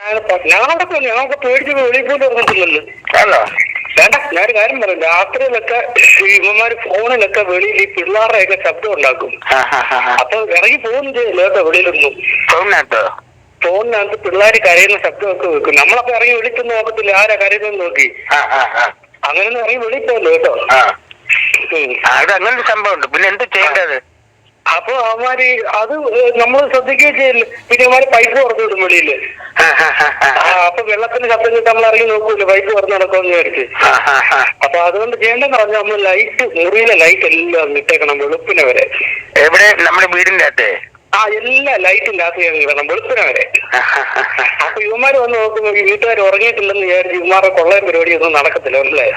ഞങ്ങളവിടെ ഞങ്ങൾക്ക് പേടിച്ച് വെളിയിൽ പോയി തുറന്നിട്ടില്ലല്ലോ ആണോ? വേണ്ട ഞാനൊരു കാര്യം പറയാം രാത്രിയിലൊക്കെ ഈ ഇവന്മാര് ഫോണിലൊക്കെ വെളിയിൽ ഈ പിള്ളേരുടെയൊക്കെ ശബ്ദം ഉണ്ടാക്കും. അപ്പൊ ഇറങ്ങി പോകുന്നു ചെയ്യില്ല കേട്ടോ വെളിയിലൊന്നും? ഫോണിനകത്തോ? ഫോണിനകത്ത് പിള്ളേർ കരയുന്ന ശബ്ദമൊക്കെ വെക്കും. നമ്മളപ്പോ ഇറങ്ങി വിളിച്ചൊന്നും നോക്കത്തില്ല? ആരാ കരയുന്നത് നോക്കി. അങ്ങനെയൊന്നും ഇറങ്ങി വിളിച്ചല്ലോ കേട്ടോ? അങ്ങനെ ഒരു സംഭവം ഉണ്ട് പിന്നെ എന്ത് ചെയ്യേണ്ടത്? അപ്പൊ അവന്മാര് അത് നമ്മൾ ശ്രദ്ധിക്കുകയും ചെയ്യില്ല പിന്നെ അവന്മാര് പൈപ്പ് തുറന്നു വിടും വെളിയിൽ. അപ്പൊ വെള്ളത്തിന് ശബ്ദം കിട്ടാൻ നമ്മൾ ഇറങ്ങി നോക്കൂല്ലോ പൈപ്പ് തുറന്നു നടക്കുമെന്ന് വിചാരിച്ച്. അപ്പൊ അതുകൊണ്ട് ചെയ്യേണ്ടെന്ന് പറഞ്ഞാൽ നമ്മൾ ലൈറ്റ് മുറിയിലെ ലൈറ്റ് എല്ലാം ഇട്ടേക്കണം വെളുപ്പിനെ വരെ. എവിടെ? നമ്മുടെ വീടിന്റെ അകത്തെ? ആ എല്ലാ ലൈറ്റും രാത്രി ഇടണം വെളുപ്പിനെ വരെ. അപ്പൊ ഇവന്മാര് വന്ന് നോക്കുമ്പോ വീട്ടുകാർ ഉറങ്ങിയിട്ടില്ലെന്ന് വിചാരിച്ച് ഇവന്മാരുടെ കൊള്ളയും പരിപാടി ഒന്നും നടക്കത്തില്ല അല്ലേ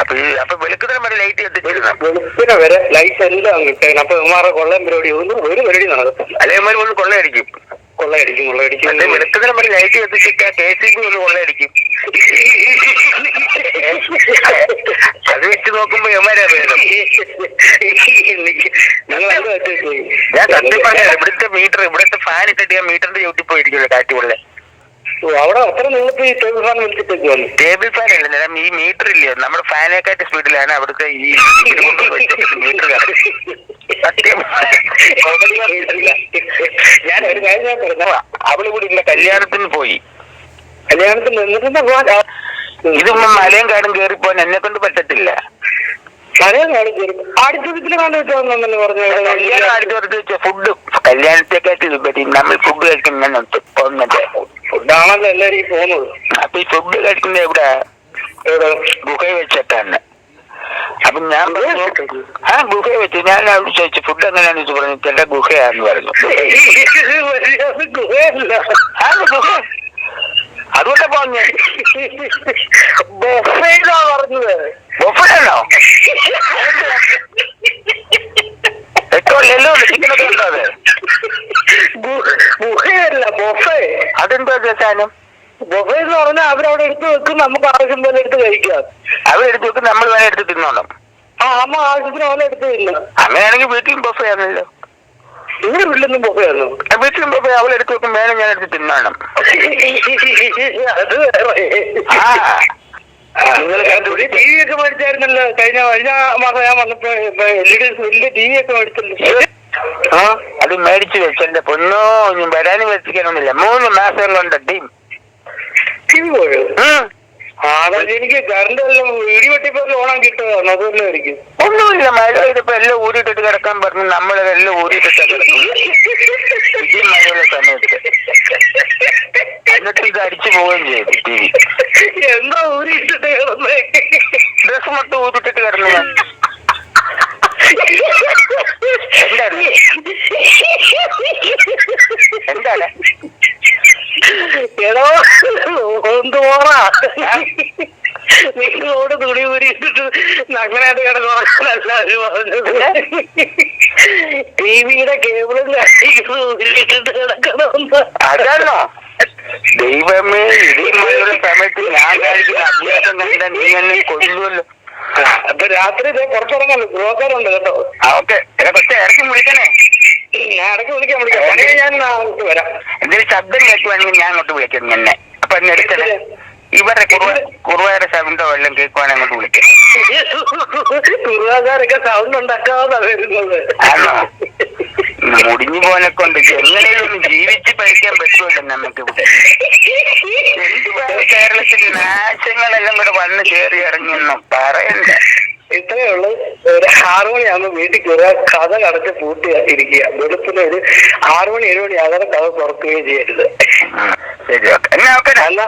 അപ്പൊ ഈ അപ്പൊ വെളുക്കുന്നതിന് വരെ ലൈറ്റ് കത്തിച്ചിരുന്നു വെളുപ്പിനെ വരെ ലൈറ്റ് എല്ലാം അങ്ങ് ഇട്ടേക്കണം. അപ്പൊ ഇവന്മാരുടെ കൊള്ളയും പരിപാടി ഒന്നും ഒരു പരിപാടി നടക്കും അല്ലെ അവന്മാർ വന്ന് കൊള്ളയടിക്കും. കൊള്ളയടിക്കും കൊള്ളയടിക്കും. അല്ലെ വെളുക്കുന്നതിന് വരെ ലൈറ്റ് കത്തിച്ചിട്ട് കെ സി ബി ഒന്ന് കൊള്ളയടിക്കും. അത് വെച്ച് നോക്കുമ്പോ എമാരാ ഭേദം. ഞങ്ങൾ അത് വെച്ചു ഞാൻ സത്യം പറയാം ഇവിടുത്തെ മീറ്റർ ഇവിടുത്തെ ഫാൻ ഇട്ടിട്ട് ഞാൻ മീറ്ററിന്റെ ചവിട്ടി പോയിരിക്കുന്നു കാറ്റ് കൊള്ളേ അവിടെ അത്ര നിങ്ങൾക്ക് ഈ ടേബിൾ ഫാൻ വിളിച്ചിട്ടേക്ക് വന്നു ടേബിൾ ഫാൻ ഇല്ല നേരം ഈ മീറ്റർ ഇല്ലയോ നമ്മുടെ ഫാനേക്കാട്ട് സ്പീഡിലാണ് അവിടുത്തെ ഈ മീറ്റർ ഞാൻ ഒരു കാര്യം ഞാൻ പറഞ്ഞു അവൾ കൂടി ഇല്ല കല്യാണത്തിന് പോയി. കല്യാണത്തിന് നിന്നിട്ട് മലയും കാടും കയറിപ്പോൻ എന്നെ കൊണ്ട് പറ്റത്തില്ല. പുറത്ത് വെച്ച ഫുഡ് കല്യാണത്തെക്കാട്ടി ഉപരി നമ്മൾ ഫുഡ് കഴിക്കുന്ന പോകുന്നത് ഫുഡാണല്ലോ എല്ലാരും പോകുന്നത് അപ്പൊ ഈ ഫുഡ് കഴിക്കുന്നത് എവിടെ? എവിടെ? ഗുഹ വെച്ചിട്ടാണ് അപ്പൊ ഞാൻ പറഞ്ഞു? ആ ഗുഹ വെച്ച്. ഞാൻ അവിടെ ചോദിച്ചു ഫുഡ് എങ്ങനെയാന്ന് വെച്ച് പറഞ്ഞു ചില ഗുഹയാന്ന് പറഞ്ഞു. ഗുഹ? അതുകൊണ്ടാ പറഞ്ഞു. ബൊഫേന്നാ പറഞ്ഞത്. ബൊഫയാണോ എട്ടോ എല്ലോ ചിക്കനൊക്കെ ഉണ്ടോ അത്? ഗുഹയല്ല ബൊഫേ. അതെന്തോ സാധനം ബൊഫേ എന്ന് പറഞ്ഞാൽ അവരവിടെ എടുത്തു വെക്കും നമുക്ക് ആവശ്യം പോലെ എടുത്ത് കഴിക്കാം. അവരെടുത്ത് വെക്കും നമ്മൾ വേണേ എടുത്ത് തിന്നോളാം. ആ അമ്മ ആവശ്യത്തിന് അവനെ എടുത്ത് തരില്ല അങ്ങനെയാണെങ്കിൽ വീട്ടിലും ബൊഫേ ആണല്ലോ നിങ്ങളുടെ വീട്ടിലൊന്നും ബൊഫയാണോ? വീട്ടിലും ബൊഫേ അവളെടുത്ത് വെക്കും വേണം ഞാൻ എടുത്ത് തിന്നോണം അത് വേറെ ആ. നിങ്ങൾ ടി വി ഒക്കെ മേടിച്ചായിരുന്നല്ലോ കഴിഞ്ഞ കഴിഞ്ഞ മാസം ഞാൻ വന്നപ്പോ എൽ ഇ ഡി വലിയ ടി വി ഒക്കെ മേടിച്ചല്ലോ. ആ? അത് മേടിച്ചു വെച്ചു. എന്റെ പൊന്നോ ഇനി വരാനും വെച്ചിക്കാനൊന്നുമില്ല മൂന്ന് മാസം കൊണ്ട് ടീം. പോയോ? എനിക്ക് കറണ്ട് എല്ലാം വെട്ടിപ്പോ ഒന്നുമില്ല മഴ ഇതിപ്പോ എല്ലാം ഊരിട്ടിട്ട് കിടക്കാൻ പറഞ്ഞു. നമ്മളതെല്ലാം ഊരിട്ടിട്ട് കിടക്കും ഇടി മഴയുള്ള സമയത്ത്. എന്നിട്ട് ഇത് അടിച്ചു പോവുകയും ചെയ്തു ടി വി. എന്താ ഊരിട്ടിട്ട് കിടന്നേ? ഡ്രസ് മൊത്തം ഊരിട്ടിട്ട് കിടന്നു എന്താണ് എന്താണ്? എടോ എന്ത് പോറാ നിങ്ങളോട് തുണി ഊരിയിട്ടിട്ട് അങ്ങനെയായിട്ട് അവർ പറഞ്ഞത്. ടി വിയുടെ കേബിളും കാര്യങ്ങളും ഊരിയിട്ടിട്ട് കിടക്കണമെന്ന് അതാണോ? ദൈവമേ ഇടി മഴയുള്ള സമയത്ത് ഞാൻ കഴിക്കുന്ന അഭ്യാസം കണ്ട നീ എന്നെ കൊല്ലുമല്ലോ അപ്പൊ രാത്രി ഇതേ പുറത്തിറങ്ങല്ലോ ബ്രോക്കറുണ്ട് കേട്ടോ. ഓക്കെ. കൊച്ചെ ഇടയ്ക്ക് വിളിക്കണേ. ഞാൻ ഇടയ്ക്ക് വിളിക്കാൻ വിളിക്കാം. പണി ഞാൻ അങ്ങോട്ട് വരാം. എന്തെങ്കിലും ശബ്ദം കേൾക്കുവാണെങ്കിൽ ഞാൻ അങ്ങോട്ട് വിളിക്കാം എന്നെ അപ്പൊ എന്നെ എടുക്കണേ ഇവരുടെ കുറുവ കുറുവയുടെ ശബ്ദം എല്ലാം കേൾക്കുവാണെങ്കിൽ അങ്ങോട്ട് വിളിക്കാം. കുറുവാക്കാരൊക്കെ സൗണ്ട് ഉണ്ടാക്കാതെ വരുന്നത്. ആണോ? മുടിഞ്ഞു പോനെ കൊണ്ട് എങ്ങനെയും ഒന്ന് ജീവിച്ച് പഠിക്കാൻ പറ്റുമല്ലോ നമുക്ക് ഇവിടെ കേരളത്തിൽ നാശങ്ങളെല്ലാം കൂടെ വന്ന് കയറി ഇറങ്ങിയെന്നും പറയണ്ട. ഇത്രയേ ഉള്ളൂ. ഒരു ആറു മണിയാകുമ്പോ വീട്ടിൽ കയറുക കഥ കടച്ച് പൂട്ടി ഇരിക്കുക. വെളുപ്പിന് ഒരു ആറു മണി ഏഴു മണി ആകാതെ കഥ തുറക്കുകയും ചെയ്യരുത്. ശരി ഓക്കെ. എന്നാ ഓക്കെ. എന്നാ